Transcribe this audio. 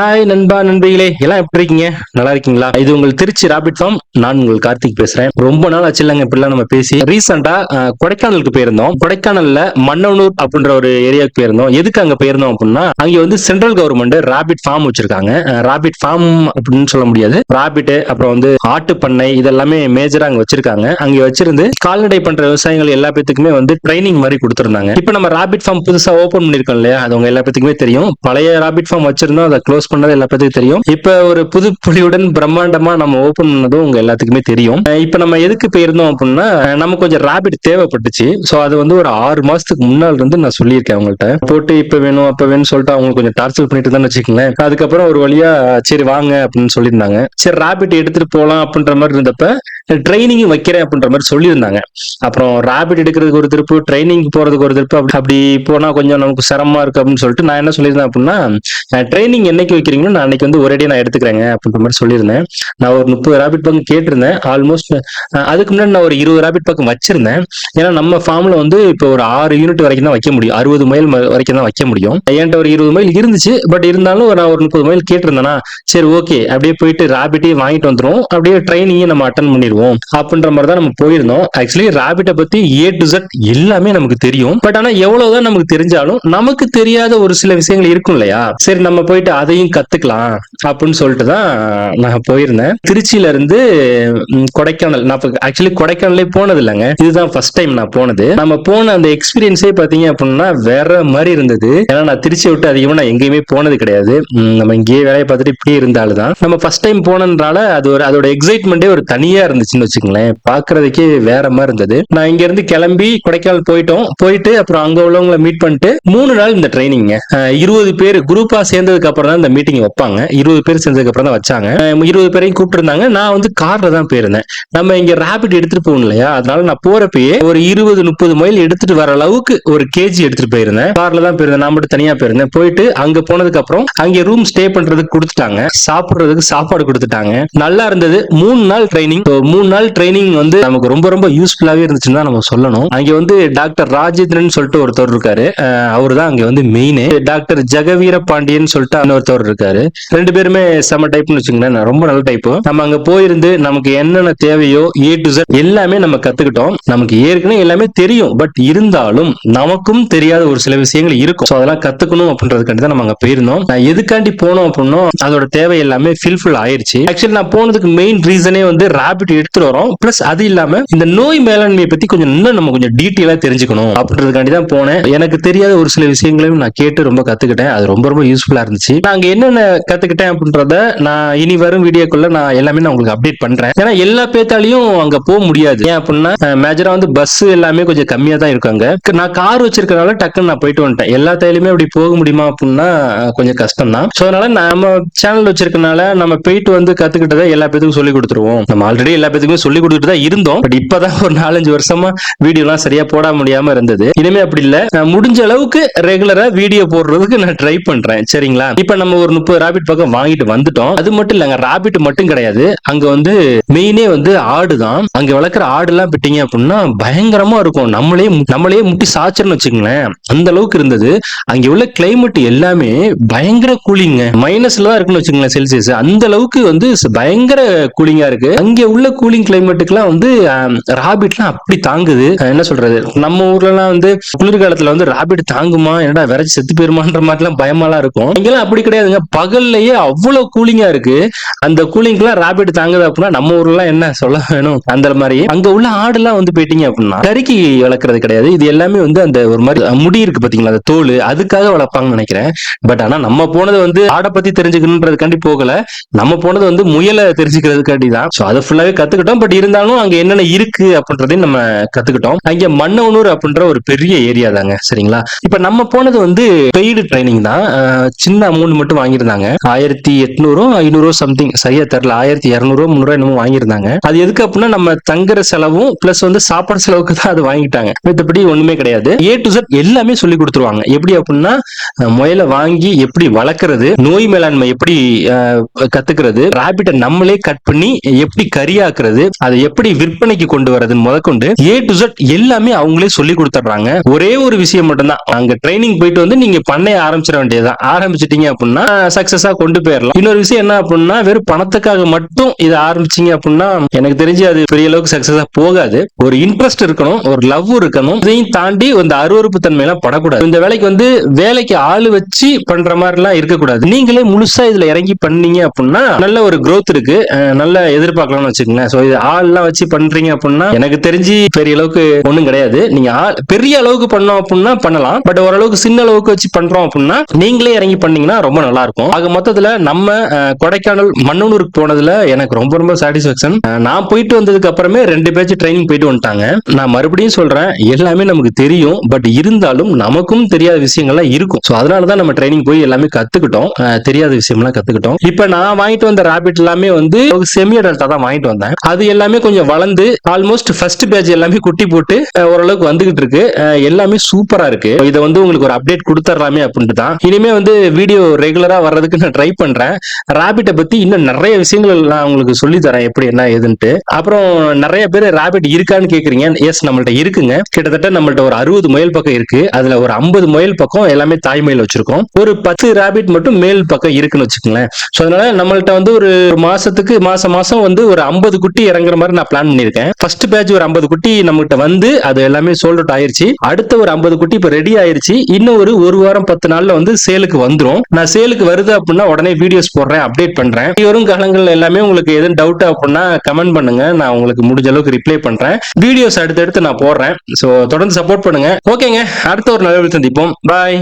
Hi நண்பா நண்பிகளே எல்லாம் எப்படி இருக்கீங்க? நல்லா இருக்கீங்களா? இது உங்கள் திருச்சி ராபிட் ஃபார்ம் நான் உங்கள் கார்த்திக் பேசுறேன். ரொம்ப நாள் ஆச்சு இல்லைங்க இப்படிலாம் நம்ம பேசி. ரீசெண்டா கொடைக்கானலுக்கு போயிருந்தோம். கொடைக்கானல்ல மன்னனூர் அப்படின்ற ஒரு ஏரியாவுக்கு போயிருந்தோம். எதுக்கு அங்க போயிருந்தோம் அப்படின்னா அங்க வந்து சென்ட்ரல் கவர்மெண்ட் ராபிட் ஃபார்ம் வச்சிருக்காங்க. ராபிட் ஃபார்ம் அப்படின்னு சொல்ல முடியாது. ராபிட் அப்புறம் வந்து ஆட்டு பண்ணை இதெல்லாமே மேஜரா அங்க வச்சிருக்காங்க. அங்க வச்சிருந்து கால்நடை பண்ற விவசாயிகள் எல்லா பேத்துக்குமே வந்து ட்ரைனிங் மாதிரி கொடுத்துருந்தாங்க. இப்போ நம்ம ராபிட் ஃபார்ம் புதுசா ஓபன் பண்ணிருக்கோம் இல்லையா? அது உங்க எல்லா பேத்துக்குமே தெரியும். பழைய ராபிட் ஃபார்ம் வச்சிருந்தோம். அதை க்ளோஸ் பண்ணது எல்லா பேத்துக்கும் தெரியும். இப்ப ஒரு புது புலியுடன் பிரம்மாண்டமா நம்ம ஓபன் பண்ணதும் உங்க எல்லாத்துக்குமே தெரியும். இப்ப நம்ம எதுக்கு போயிருந்தோம் அப்படின்னா நமக்கு கொஞ்சம் ராபிட் தேவைப்பட்டுச்சு. சோ அது வந்து ஒரு ஆறு மாசத்துக்கு முன்னால் இருந்து நான் சொல்லியிருக்கேன் அவங்கள்ட்ட. போட்டு இப்ப வேணும் அப்ப வேணும்னு சொல்லிட்டு அவங்க கொஞ்சம் டார்ச்சர் பண்ணிட்டு தான் வச்சுக்கோங்களேன். அதுக்கப்புறம் ஒரு வழியா சரி வாங்க அப்படின்னு சொல்லியிருந்தாங்க. சரி ராபிட் எடுத்துட்டு போகலாம் அப்படின்ற மாதிரி இருந்தப்ப ட்ரைனிங்கும் வைக்கிறேன் அப்படின்ற மாதிரி சொல்லியிருந்தாங்க. அப்புறம் ராபிட் எடுக்கிறதுக்கு ஒரு திருப்பு ட்ரைனிங் போறதுக்கு ஒரு திருப்பு அப்படி அப்படி போனா கொஞ்சம் நமக்கு சிரமமா இருக்கு அப்படின்னு சொல்லிட்டு நான் என்ன சொல்லியிருந்தேன் அப்படின்னா ட்ரைனிங் என்னைக்கு வைக்கிறீங்களோ நான் அன்னைக்கு வந்து ஒரேடியா நான் எடுத்துக்கிறேங்க அப்படின்ற மாதிரி சொல்லியிருந்தேன். நான் ஒரு முப்பது ராபிட் பக்கம் கேட்டிருந்தேன். ஆல்மோஸ்ட் அதுக்கு முன்னாடி நான் ஒரு இருபது ராபிட் பக்கம் வச்சிருந்தேன். ஏன்னா நம்ம ஃபார்ம்ல வந்து இப்போ ஒரு ஆறு யூனிட் வரைக்கும் தான் வைக்க முடியும். அறுபது மைல் வரைக்கும் தான் வைக்க முடியும். என்கிட்ட ஒரு இருபது மைல் இருந்துச்சு. பட் இருந்தாலும் நான் ஒரு முப்பது மைல் கேட்டிருந்தேனா சரி ஓகே அப்படியே போயிட்டு ராபிட்டையும் வாங்கிட்டு வந்துடும் அப்படியே ட்ரைனிங்கையும் நம்ம அட்டன் பண்ணிடுவோம். அப்படின்ற மாதிரி தான் நம்ம போயிருந்தோம். ஆக்சுவலி ராபிட்டை பத்தி ஏ டு ஜெட் எல்லாமே நமக்கு தெரியும். பட் ஆனா எவ்வளவுதான் நமக்கு தெரிஞ்சாலும் நமக்கு தெரியாத ஒரு சில விஷயங்கள் இருக்கும் இல்லையா? சரி நம்ம போயிட்டு அதையும் கத்துக்கலாம் அப்படின்னு சொல்லிட்டு தான் நான் போயிருந்தேன். திருச்சியில இருந்து கொடைக்கானல் நான் ஆக்சுவலி கொடைக்கானலே போனது இல்லைங்க. இதுதான் ஃபர்ஸ்ட் டைம் நான் போனது. நம்ம போன அந்த எக்ஸ்பீரியன்ஸே பாத்தீங்க அப்படின்னா வேற மாதிரி இருந்தது. ஏன்னா நான் திருச்சி விட்டு அதிகமா நான் எங்கேயுமே போனது கிடையாது. நம்ம இங்கேயே வேலையை பார்த்துட்டு இப்படியே இருந்தாலும் தான் நம்ம ஃபர்ஸ்ட் டைம் போனதுனால அது ஒரு அதோட எக்ஸைட்மெண்டே ஒரு தனியா இருந்துச்சுன்னு வச்சுக்கோங்களேன். பாக்குறதுக்கே வேற மாதிரி இருந்தது. நான் இங்க இருந்து கிளம்பி கொடைக்கானல் போயிட்டோம். போயிட்டு அப்புறம் அங்க உள்ளவங்களை மீட் பண்ணிட்டு மூணு நாள் இந்த ட்ரைனிங் இருபது பேர் குரூப்பா சேர்ந்ததுக்கு அப்புறம் தான் இந்த மீட்டிங் வைப்பாங்க. இருபது பேர் சேர்ந்ததுக்கு அப்புறம் தான் வச்சாங்க இருபது பேரையும் கூப்பிட்டுருந்தாங்க. நான் வந்து கார்ல தான் போயிருந்தேன். நம்ம இங்க ரேபிட் எடுத்துட்டு போகணும் இல்லையா? அதனால நான் போறப்பயே ஒரு இருபது முப்பது மைல் எடுத்துட்டு வர அளவுக்கு ஒரு கேஜி எடுத்துட்டு போயிருந்தேன். கார்ல தான் போயிருந்தேன். நான் மட்டும் தனியா போயிருந்தேன். போயிட்டு அங்க போனதுக்கு அப்புறம் அங்க ரூம் ஸ்டே பண்றதுக்கு கொடுத்துட்டாங்க. சாப்பிடுறதுக்கு சாப்பாடு கொடுத்துட்டாங்க. நல்லா இருந்தது. மூணு நாள் ட்ரைனிங் மூணு நாள் ட்ரைனிங் வந்து நமக்கு ரொம்ப ரொம்ப யூஸ்ஃபுல்லாகவே இருந்துச்சுன்னு தான் நம்ம சொல்லணும். அங்கே வந்து டாக்டர் ராஜேந்திரன் சொல்லிட்டு ஒருத்தர் இருக்காரு. அவர் தான் அங்கே வந்து மெயின் டாக்டர் ஜெகவீர பாண்டியன் சொல்லிட்டு இன்னொருத்தவர் இருக்காரு. ரெண்டு பேருமே செம டைப்னு வச்சுங்களேன் ரொம்ப நல்ல டைப் நம்ம அங்க போயிருந்து நமக்கு என்னென்ன தேவையோ ஏ டு ஜெட் எல்லாமே நம்ம கத்துக்கிட்டோம். நமக்கு ஏற்கனவே எல்லாமே தெரியும். பட் இருந்தாலும் நமக்கும் தெரியாத ஒரு சில விஷயங்கள் இருக்கும். ஸோ அதெல்லாம் கத்துக்கணும் அப்படின்றதுக்காண்டி தான் நம்ம அங்க போயிருந்தோம். நான் எதுக்காண்டி போனோம் அப்படின்னா அதோட தேவை எல்லாமே ஃபில்ஃபுல் ஆயிருச்சு. ஆக்சுவலி நான் போனதுக்கு மெயின் ரீசனே வந்து ரேபிட் எடுத்துட்டு வரோம். பிளஸ் அது இல்லாம இந்த நோய் மேலாண்மையை பத்தி கொஞ்சம் இன்னும் நம்ம கொஞ்சம் டீட்டெயிலா தெரிஞ்சுக்கணும் அப்படின்றதுக்காண்டி தான் போனேன். எனக்கு தெரியாத ஒரு சில விஷயங்களையும் நான் கேட்டு ரொம்ப கத்துக்கிட்டேன். அது ரொம்ப ரொம்ப யூஸ்ஃபுல்லா இருந்துச்சு. நான் அங்க என்னென்ன கத்துக்கிட்டேன் அப்படின்றத நான் இனி வரும் வீடியோக்குள்ள நான் எல்லாமே நான் உங்களுக்கு அப்டேட் பண்றேன். ஏன்னா எல்லா பேத்தாலையும் அங்க போக முடியாது. ஏன் அப்படின்னா மேஜரா வந்து பஸ் எல்லாமே கொஞ்சம் கம்மியா தான் இருக்காங்க நான் கார் வச்சிருக்கனால டக்குன்னு நான் போயிட்டு வந்துட்டேன். எல்லா தையிலுமே அப்படி போக முடியுமா அப்படின்னா கொஞ்சம் கஷ்டம் தான் ஸோ அதனால நம்ம சேனல் வச்சிருக்கனால நம்ம போயிட்டு வந்து கத்துக்கிட்டதை எல்லா பேத்துக்கும் சொல்லி கொடுத்துருவோம். நம்ம ஆல்ரெடி எல்லா பேத்துக்குமே சொல்லி கொடுத்துட்டு தான் இருந்தோம். பட் இப்பதான் ஒரு நாலஞ்சு வருஷமா வீடியோ எல்லாம் சரியா போட முடியாம இருந்தது. இனிமே அப்படி இல்ல. நான் முடிஞ்ச அளவுக்கு ரெகுலரா வீடியோ போடுறதுக்கு நான் ட்ரை பண்றேன். சரிங்களா? இப்ப நம்ம ஒரு முப்பது ராபிட் பக்கம் வாங்கிட்டு வந்துட்டோம். அது மட்டும் இல்லங்க ராபிட் மட்டும் கிடையாது. அங்க வந்து மெயினே வந்து ஆடு தான். அங்க வளர்க்குற ஆடு எல்லாம் பிட்டீங்க அப்படின்னா பயங்கரமா இருக்கும். நம்மளே நம்மளே முட்டி சாச்சர்னு வச்சுக்கோங்களேன். அந்த அளவுக்கு இருந்தது. அங்க உள்ள கிளைமேட் எல்லாமே பயங்கர கூலிங்க மைனஸ்ல தான் இருக்குன்னு வச்சுக்கோங்களேன் செல்சியஸ் அந்த அளவுக்கு வந்து பயங்கர கூலிங்கா இருக்கு. அங்க உள்ள கூலிங் கிளைமேட்டுக்குலாம் வந்து ராபிட்லாம் அப்படி தாங்குது. என்ன சொல்றது? நம்ம ஊர்ல எல்லாம் வந்து குளிர்காலத்துல வந்து ராபிட் தாங்குமா? என்னடா விரைச்சி செத்து போயிருமான்ற மாதிரிலாம் பயமாலாம் இருக்கும். இங்கெல்லாம் அப்படி கிடையாதுங்க. பகல்லையே அவ்வளவு கூலிங்கா இருக்கு. அந்த கூலிங்க்குலாம் ராபிட் தாங்குது அப்படின்னா நம்ம ஊர்லாம் என்ன சொல்ல வேணும்? அந்த மாதிரி. அங்க உள்ள ஆடுலாம் வந்து போயிட்டீங்க அப்படின்னா கறிக்கு வளர்க்கறது கிடையாது. இது எல்லாமே வந்து அந்த ஒரு மாதிரி முடி இருக்கு பாத்தீங்களா? அந்த தோல் அதுக்காக வளர்ப்பாங்கன்னு நினைக்கிறேன். பட் ஆனா நம்ம போனது வந்து ஆடை பத்தி தெரிஞ்சுக்கணுன்றதுக்காண்டி போகல. நம்ம போனது வந்து முயலை தெரிஞ்சுக்கிறதுக்காண்டி தான். ஸோ அதை ஃபுல்லாவே கத்துக்கிட்டோம். பட் இருந்தாலும் அங்க என்னென்ன இருக்கு அப்படின்றதையும் நம்ம கத்துக்கிட்டோம். அங்க மன்னவனூர் அப்படின்ற ஒரு பெரிய ஏரியா தாங்க. சரிங்களா? இப்ப நம்ம போனது வந்து பெய்டு ட்ரைனிங் தான். சின்ன அமௌண்ட் மட்டும் வாங்கியிருந்தாங்க. ஆயிரத்தி எட்நூறோ ஐநூறோ சம்திங் சரியா தெரியல. ஆயிரத்தி இருநூறு முந்நூறுவா என்னமோ வாங்கியிருந்தாங்க. அது எதுக்கு அப்படின்னா நம்ம தங்குற செலவும் பிளஸ் வந்து சாப்பாடு செலவுக்கு தான் அது வாங்கிட்டாங்க. மத்தபடி ஒண்ணுமே கிடையாது. ஏ டு Z எல்லாமே சொல்லி கொடுத்துருவாங்க. எப்படி அப்படின்னா முயல முயலை வாங்கி எப்படி வளர்க்கறது நோய் மேலாண்மை எப்படி கத்துக்கிறது ராபிட்டை நம்மளே கட் பண்ணி எப்படி கறியாக்குறது அதை எப்படி விற்பனைக்கு கொண்டு வரதுன்னு முதற்கொண்டு ஏ டு ஜெட் எல்லாமே அவங்களே சொல்லி கொடுத்துட்றாங்க. ஒரே ஒரு விஷயம் மட்டும்தான். அங்க ட்ரைனிங் போயிட்டு வந்து நீங்க பண்ணைய ஆரம்பிச்சிட வேண்டியதுதான். ஆரம்பிச்சிட்டீங்க அப்படின்னா சக்சஸா கொண்டு போயிடலாம். இன்னொரு விஷயம் என்ன அப்படின்னா வெறும் பணத்துக்காக மட்டும் இதை ஆரம்பிச்சீங்க அப்படின்னா எனக்கு தெரிஞ்சு அது பெரிய அளவுக்கு சக்சஸா போகாது. ஒரு இன்ட்ரெஸ்ட் இருக்கணும் ஒரு லவ் இருக்கணும். இதையும் தாண்டி இந்த அருவறுப்பு தன்மை எல்லாம் படக்கூடாது. இந்த வேலைக்கு வந்து வேலைக்கு ஆளு வச்சு பண்ற மாதிரி எல்லாம் இருக்கக்கூடாது. நீங்களே முழுசா இதுல இறங்கி பண்ணீங்க அப்படின்னா நல்ல ஒரு க்ரோத் இருக்கு. நல்ல எதிர்பார்க்கலாம்னு வச்சுக்கோங்களேன். சோ இது ஆள் எல்லாம் வச்சு பண்றீங்க அப்படின்னா எனக்கு தெரிஞ்சு பெரிய அளவுக்கு ஒண்ணும் கிடையாது. நீங்க ஆள் பெரிய அளவுக்கு பண்ணோம் அப்படின்னா பண்ணலாம். பட் ஓரளவுக்கு சின்ன அளவுக்கு வச்சு பண்றோம் அப்படின்னா நீங்களே இறங்கி பண்ணீங்கன்னா ரொம்ப நல்லா இருக்கும் ஆக மொத்தத்துல நம்ம கொடைக்கானல் மண்ணூருக்கு போனதுல எனக்கு ரொம்ப ரொம்ப சாட்டிஸ்பாக்சன் நான் போயிட்டு வந்ததுக்கு அப்புறமே ரெண்டு பேச்சு ட்ரைனிங் போயிட்டு வந்துட்டாங்க. நான் மறுபடியும் சொல்றேன் எல்லாமே நமக்கு தெரியும். பட் இருந்தாலும் நமக்கும் தெரியாத விஷயங்கள்லாம் இருக்கும். ஸோ அதனாலதான் நம்ம ட்ரைனிங் போய் எல்லாமே கத்துக்கிட்டோம். தெரியாத விஷயம்லாம் கத்துக்கிட்டோம். இப்போ நான் வாங்கிட்டு வந்த ராபிட் எல்லாமே வந்து செமி அடல்ட்டா தான் வாங்கிட்டு வந்தேன். அது எல்லாமே கொஞ்சம் வளர்ந்து ஆல்மோஸ்ட் ஃபர்ஸ்ட் பேஜ் எல்லாமே குட்டி போட்டு ஓரளவுக்கு வந்துகிட்டு இருக்கு. எல்லாமே சூப்பரா இருக்கு. இதை வந்து உங்களுக்கு ஒரு அப்டேட் கொடுத்துட்றாமே அப்படின்ட்டு தான். இனிமே வந்து வீடியோ ரெகுலரா வர்றதுக்கு நான் ட்ரை பண்றேன். ராபிட்டை பத்தி இன்னும் நிறைய விஷயங்கள் நான் உங்களுக்கு சொல்லி தரேன் எப்படி என்ன ஏதுன்ட்டு. அப்புறம் நிறைய பேர் ராபிட் இருக்கான்னு கேக்குறீங்க. எஸ் நம்மள்ட்ட இருக்குங்க. கிட்டத்தட்ட நம்மள்ட்ட ஒரு அறுபது முயல் பக்கம் இருக்கு. அதுல ஒரு ஐம்பது முயல் பக்கம் எல்லாமே தாய் மயில் வச்சிருக்கோம். ஒரு பத்து ராபிட் மட்டும் மேல் பக்கம் இருக்குன்னு வச்சுக்கோங்களேன். ஸோ அதனால நம்மள்ட்ட வந்து ஒரு மாசத்துக்கு மாசம் மாசம் வந்து ஒரு ஐம்பது குட்டி இறங்குற மாதிரி நான் பிளான் பண்ணியிருக்கேன். ஃபர்ஸ்ட் பேட்ச் ஒரு ஐம்பது குட்டி நம்மகிட்ட வந்து அது எல்லாமே சோல்ட் அவுட் ஆயிருச்சு. அடுத்த ஒரு ஐம்பது குட்டி இப்போ ரெடி ஆயிருச்சு. இன்னும் ஒரு ஒரு வாரம் பத்து நாள்ல வந்து சேலுக்கு வந்துரும். நான் சேலுக்கு வருது அப்படின்னா உடனே வீடியோஸ் போடுறேன் அப்டேட் பண்றேன். வரும் காலங்கள் எல்லாமே உங்களுக்கு எதுவும் டவுட் அப்படின்னா கமெண்ட் பண்ணுங்க. நான் உங்களுக்கு முடிஞ்ச அளவுக்கு ரிப்ளை பண்றேன். வீடியோஸ் அடுத்தடுத்து நான் போடுறேன். ஸோ தொடர்ந்து சப்போர்ட் பண்ணுங்க. ஓகேங்க அடுத்த ஒரு நல்ல சந்திப்போம். பாய்